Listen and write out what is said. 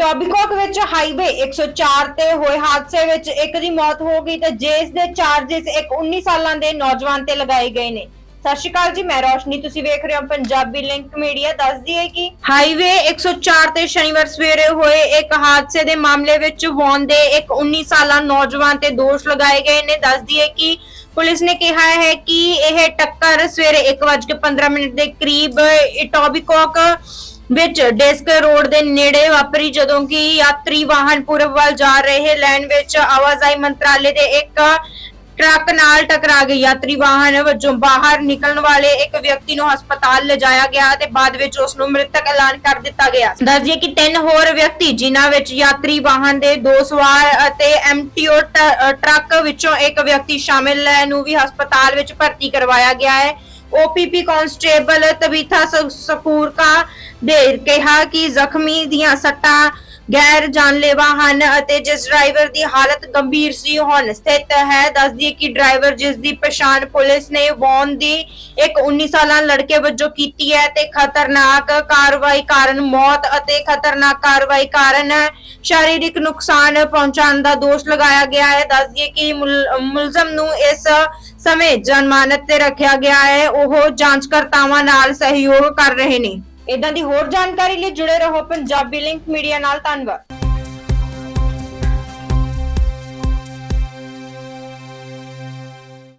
ਇਟੋਬਿਕੋਕ ਵਿੱਚ ਹਾਈਵੇ 104 ਤੇ ਹੋਏ ਹਾਦਸੇ ਵਿੱਚ ਇੱਕ ਦੀ ਮੌਤ ਹੋ ਗਈ ਤੇ ਜੇਸ ਦੇ ਚਾਰजेस ਇੱਕ 19 ਸਾਲਾਂ ਦੇ ਨੌਜਵਾਨ ਤੇ ਲਗਾਏ ਗਏ ਨੇ। ਸਤਿ ਸ਼੍ਰੀ ਅਕਾਲ ਜੀ, ਮੈਂ ਰੋਸ਼ਨੀ, ਤੁਸੀਂ ਵੇਖ ਰਹੇ ਹੋ ਪੰਜਾਬੀ ਲਿੰਕ ਮੀਡੀਆ। ਦੱਸਦੀ ਹੈ ਕਿ ਹਾਈਵੇ 104 ਤੇ ਸ਼ਨੀਵਾਰ ਸਵੇਰੇ ਹੋਏ ਇੱਕ ਹਾਦਸੇ ਦੇ ਮਾਮਲੇ ਵਿੱਚ ਵੌਨ ਦੇ ਇੱਕ 19 ਸਾਲਾ ਨੌਜਵਾਨ ਤੇ ਦੋਸ਼ ਲਗਾਏ ਗਏ ਨੇ। ਦੱਸਦੀ ਹੈ ਕਿ ਪੁਲਿਸ ਨੇ ਕਿਹਾ ਹੈ ਕਿ ਇਹ ਟੱਕਰ ਸਵੇਰੇ 1:15 ਮਿੰਟ ਦੇ ਕਰੀਬ ਇਟੋਬਿਕੋਕ ਵਿੱਚ ਡਿਸਕ ਰੋਡ ਦੇ ਨੇੜੇ ਵਾਪਰੀ ਜਦੋਂ ਕਿ ਯਾਤਰੀ ਵਾਹਨ ਪੂਰਬ ਵੱਲ ਜਾ ਰਹੇ ਲੈਣ ਵਿੱਚ ਆਵਾਜਾਈ ਮੰਤਰਾਲੇ ਦੇ ਇੱਕ ਟਰੱਕ ਨਾਲ ਟਕਰਾ ਗਈ। ਯਾਤਰੀ ਵਾਹਨ ਵਜੋਂ ਬਾਹਰ ਨਿਕਲਣ ਵਾਲੇ ਇੱਕ ਵਿਅਕਤੀ ਨੂੰ ਹਸਪਤਾਲ ਲਿਜਾਇਆ ਗਿਆ ਤੇ ਬਾਅਦ ਵਿੱਚ ਉਸ ਨੂੰ ਮ੍ਰਿਤਕ ਐਲਾਨ ਕਰ ਦਿੱਤਾ ਗਿਆ। ਦੱਸਦੀਏ ਕਿ ਤਿੰਨ ਹੋਰ ਵਿਅਕਤੀ, ਜਿਨ੍ਹਾਂ ਵਿੱਚ ਯਾਤਰੀ ਵਾਹਨ ਦੇ ਦੋ ਸਵਾਰ ਅਤੇ ਐਮਟੀਓ ਟਰੱਕ ਵਿੱਚੋਂ ਇੱਕ ਵਿਅਕਤੀ ਸ਼ਾਮਿਲ ਹੈ, ਨੂੰ ਵੀ ਹਸਪਤਾਲ ਵਿੱਚ ਭਰਤੀ ਕਰਵਾਇਆ ਗਿਆ ਹੈ। ਓਪੀਪੀ ਕਾਂਸਟੇਬਲ ਤਬੀਥਾ ਸ- ਸਕੂਰਕਾ ਦੇ ਕਿਹਾ ਕਿ ਜ਼ਖਮੀ ਦੀਆਂ ਸੱਟਾਂ ਗੈਰ ਜਾਨਲੇਵਾ ਹਨ ਅਤੇ ਜਿਸ ਡਰਾਈਵਰ ਦੀ ਹਾਲਤ ਗੰਭੀਰ ਸੀ ਹੁਣ ਸਥਿਤ ਹੈ। ਦੱਸਦੀ ਕਿ ਡਰਾਈਵਰ ਜਿਸ ਦੀ ਪਛਾਣ ਪੁਲਿਸ ਨੇ ਵੌਨ ਦੀ ਇੱਕ 19 ਸਾਲਾ ਲੜਕੇ ਵਜੋਂ ਕੀਤੀ ਹੈ ਤੇ ਖਤਰਨਾਕ ਕਾਰਵਾਈ ਕਾਰਨ ਮੌਤ ਅਤੇ ਖਤਰਨਾਕ ਕਾਰਵਾਈ ਕਾਰਨ ਸ਼ਾਰੀਰਿਕ ਨੁਕਸਾਨ ਪਹੁੰਚਾਉਣ ਦਾ ਦੋਸ਼ ਲਗਾਇਆ ਗਿਆ ਹੈ। ਦੱਸਦੀ ਕਿ ਮੁਲ- ਮੁਲਜ਼ਮ ਨੂੰ ਇਸ ਸਮੇਂ ਜਨਮਾਨਤ ਤੇ ਰੱਖਿਆ ਗਿਆ ਹੈ। ਉਹ ਜਾਂਚਕਰਤਾਵਾਂ ਨਾਲ ਸਹਿਯੋਗ ਕਰ ਰਹੇ ਨੇ। ਇਦਾਂ ਦੀ ਹੋਰ ਜਾਣਕਾਰੀ ਲਈ ਜੁੜੇ ਰਹੋ ਪੰਜਾਬੀ ਲਿੰਕ ਮੀਡੀਆ ਨਾਲ ਧੰਨਵਾਦ।